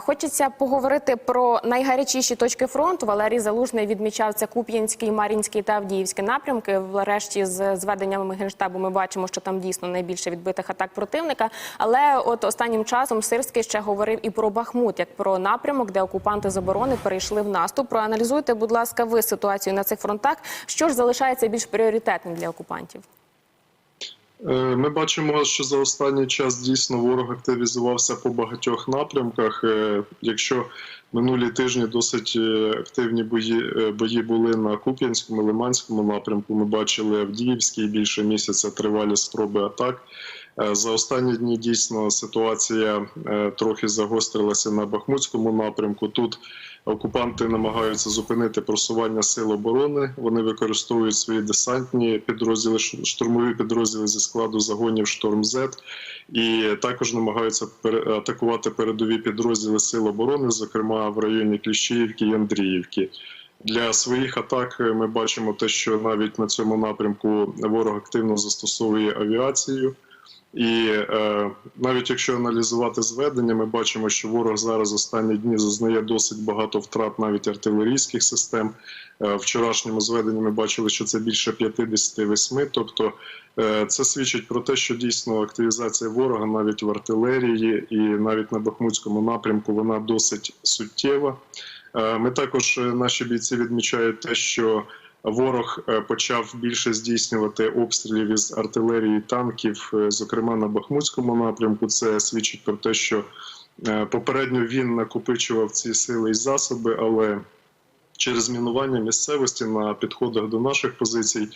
Хочеться поговорити про найгарячіші точки фронту. Валерій Залужний відмічав це Куп'янський, Мар'їнський та Авдіївський напрямки. Врешті з зведеннями генштабу ми бачимо, що там дійсно найбільше відбитих атак противника. Але от останнім часом Сирський ще говорив і про Бахмут, як про напрямок, де окупанти з оборони перейшли в наступ. Проаналізуйте, будь ласка, ви ситуацію на цих фронтах. Що ж залишається більш пріоритетним для окупантів? Е, Ми бачимо, що за останній час дійсно ворог активізувався по багатьох напрямках. Е, Якщо минулі тижні досить е, активні бої, бої були на Куп'янському, Лиманському напрямку, ми бачили Авдіївський більше місяця тривалі спроби атак. За останні дні дійсно ситуація трохи загострилася на Бахмутському напрямку. Тут окупанти намагаються зупинити просування сил оборони. Вони використовують свої десантні підрозділи, штурмові підрозділи зі складу загонів Шторм З і також намагаються атакувати передові підрозділи сил оборони, зокрема в районі Кліщіївки і Андріївки. Для своїх атак е, ми бачимо те, що навіть на цьому напрямку ворог активно застосовує авіацію. І е, навіть якщо аналізувати зведення, ми бачимо, що ворог зараз останні дні зазнає досить багато втрат навіть артилерійських систем. Е, вчорашньому зведенні ми бачили, що це більше 58. Тобто е, це свідчить про те, що дійсно активізація ворога навіть в артилерії і навіть на Бахмутському напрямку вона досить суттєва. Е, Ми також е, наші бійці відмічають те, що ворог е, почав більше здійснювати обстрілів із артилерії танків, е, зокрема на Бахмутському напрямку. Це свідчить про те, що е, попередньо він накопичував ці сили і засоби, але через мінування місцевості на підходах до наших позицій,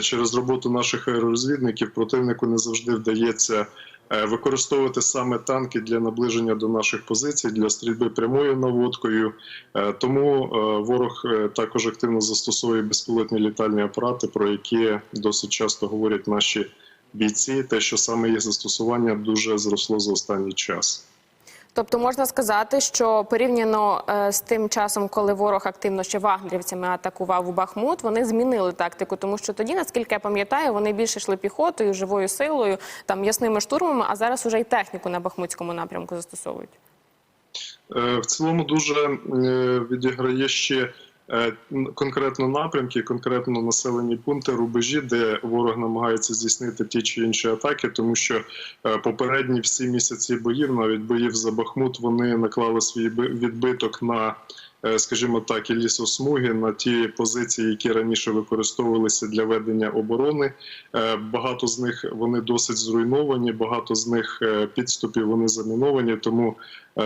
через роботу наших аеророзвідників противнику не завжди вдається використовувати саме танки для наближення до наших позицій, для стрільби прямою наводкою. Е, Тому е, ворог е, також активно застосовує безпілотні літальні апарати, про які досить часто говорять наші бійці. Те, що саме їх застосування дуже зросло за останній час. Тобто можна сказати, що порівняно е, з тим часом, коли ворог активно ще вагнерівцями атакував у Бахмут, вони змінили тактику, тому що тоді, наскільки я пам'ятаю, вони більше йшли піхотою, живою силою, там ясними штурмами, а зараз уже й техніку на Бахмутському напрямку застосовують. Е, В цілому дуже е, відіграє ще конкретно напрямки, конкретно населені пункти, рубежі, де ворог намагається здійснити ті чи інші атаки, тому що е, попередні всі місяці боїв, навіть боїв за Бахмут, вони наклали свій би- відбиток на. Е, Скажімо так, і лісосмуги на ті позиції, які раніше використовувалися для ведення оборони. Е, Багато з них вони досить зруйновані, багато з них е, підступів вони заміновані. Тому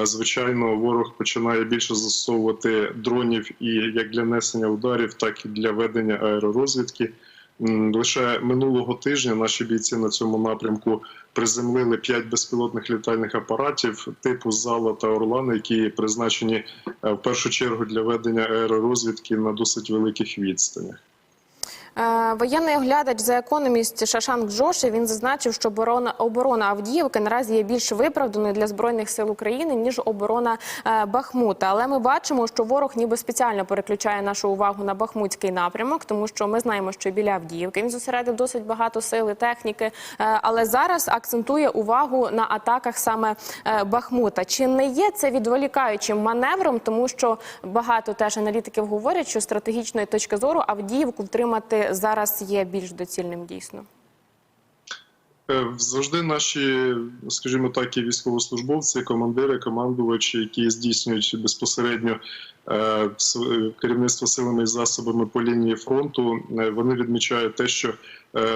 Звичайно, ворог починає більше застосовувати дронів і як для несення ударів, так і для ведення аеророзвідки. Лише минулого тижня наші бійці на цьому напрямку приземлили 5 безпілотних літальних апаратів типу Зала та Орлан, які призначені е, в першу чергу для ведення аеророзвідки на досить великих відстанях. Воєнний оглядач за економіст Шашанк Джоши він зазначив, що оборона оборона Авдіївки наразі є більш виправданою для збройних сил України ніж оборона е, Бахмута. Але ми бачимо, що ворог ніби спеціально переключає нашу увагу на Бахмутський напрямок, тому що ми знаємо, що біля Авдіївки він зосередив досить багато сили, техніки, е, але зараз акцентує увагу на атаках саме е, Бахмута. Чи не є це відволікаючим маневром, тому що багато теж аналітиків говорять, що стратегічної точки зору Авдіївку втримати зараз є більш доцільним дійсно. Е, Завжди наші, скажімо так, і військовослужбовці, командири, командувачі, які здійснюють безпосередньо е, керівництво силами і засобами по лінії фронту, е, вони відмічають те, що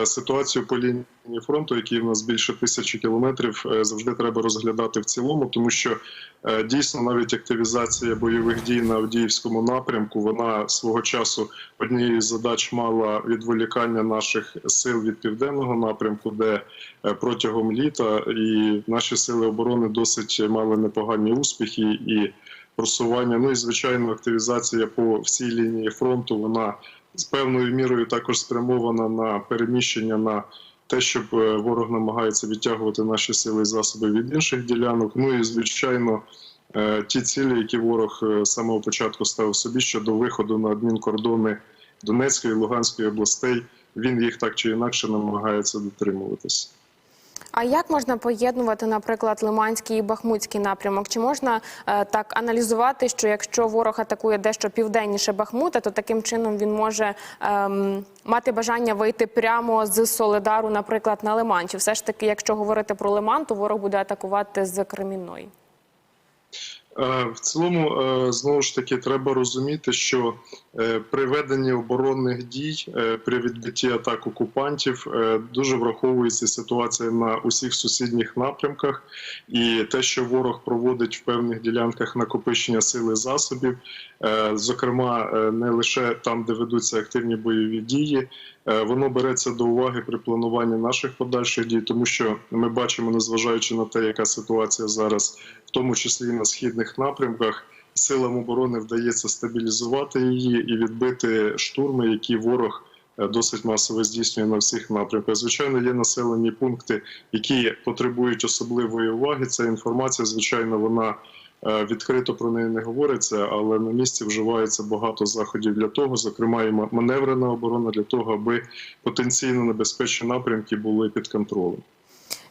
ситуацію по лінії фронту, який в нас більше тисячі кілометрів, е, завжди треба розглядати в цілому, тому що е, дійсно навіть активізація бойових дій на Авдіївському напрямку, вона свого часу однією з задач мала відволікання наших сил від південного напрямку, де е, протягом літа і наші сили оборони досить мали непогані успіхи і просування. Ну і звичайно, активізація по всій лінії фронту вона з певною мірою також спрямована на переміщення на те, щоб е, ворог намагається відтягувати наші сили і засоби від інших ділянок. Ну і звичайно. е, Ті цілі, які ворог е, з самого початку ставив собі щодо виходу на адмінкордони Донецької і Луганської областей, він їх так чи інакше намагається дотримуватися. А як можна поєднувати, наприклад, Лиманський і Бахмутський напрямок? Чи можна е, так аналізувати, що якщо ворог атакує дещо південніше Бахмута, то таким чином він може е, мати бажання вийти прямо з Солидару, наприклад, на Лиман? Чи все ж таки, якщо говорити про Лиман, то ворог буде атакувати з Кремінної? Е, В цілому, е, знову ж таки, треба розуміти, що е, при веденні оборонних дій, при відбитті атак окупантів, дуже враховується ситуація на усіх сусідніх напрямках, і те, що ворог проводить в певних ділянках накопичення сили засобів, зокрема, не лише там, де ведуться активні бойові дії, воно береться до уваги при плануванні наших подальших дій, тому що ми бачимо, незважаючи на те, яка ситуація зараз в тому числі і на східних напрямках, силам оборони вдається стабілізувати її і відбити штурми, які ворог е, досить масово здійснює на всіх напрямках. Звичайно, є населені пункти, які потребують особливої уваги. Ця інформація, звичайно, вона е, відкрито про неї не говориться, але на місці вживається багато заходів для того, зокрема і ма- маневрена оборона для того, аби потенційно небезпечні напрямки були під контролем.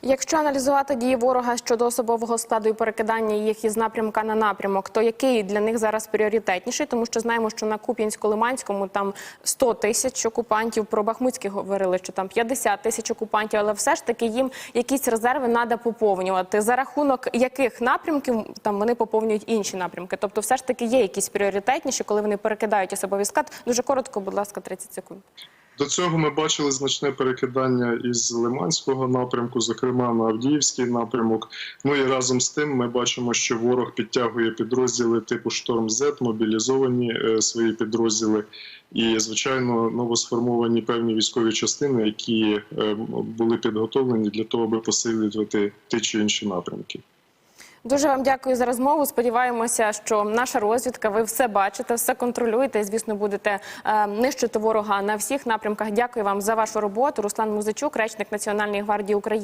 Якщо аналізувати дії ворога щодо особового складу і перекидання їх із напрямка на напрямок, то який для них зараз пріоритетніший? Тому що знаємо, що на Куп'янсько-Лиманському там 100 тисяч окупантів. Про Бахмутський говорили, що там 50 тисяч окупантів, але все ж таки їм якісь резерви треба поповнювати. За рахунок яких напрямків там вони поповнюють інші напрямки? Тобто, все ж таки є якісь пріоритетніші, коли вони перекидають особовий склад. Дуже коротко, будь ласка, 30 секунд. До цього ми бачили значне перекидання із Лиманського напрямку, зокрема на Авдіївський напрямок. Ну і разом з тим ми бачимо, що ворог підтягує підрозділи типу Шторм З, мобілізовані е, свої підрозділи, і звичайно новосформовані певні військові частини, які е, були підготовлені для того, аби посилювати ті чи інші напрямки. Дуже вам дякую за розмову. Сподіваємося, що наша розвідка, ви все бачите, все контролюєте. Звісно, будете е, нищити ворога на всіх напрямках. Дякую вам за вашу роботу. Руслан Музичук, речник Національної гвардії України.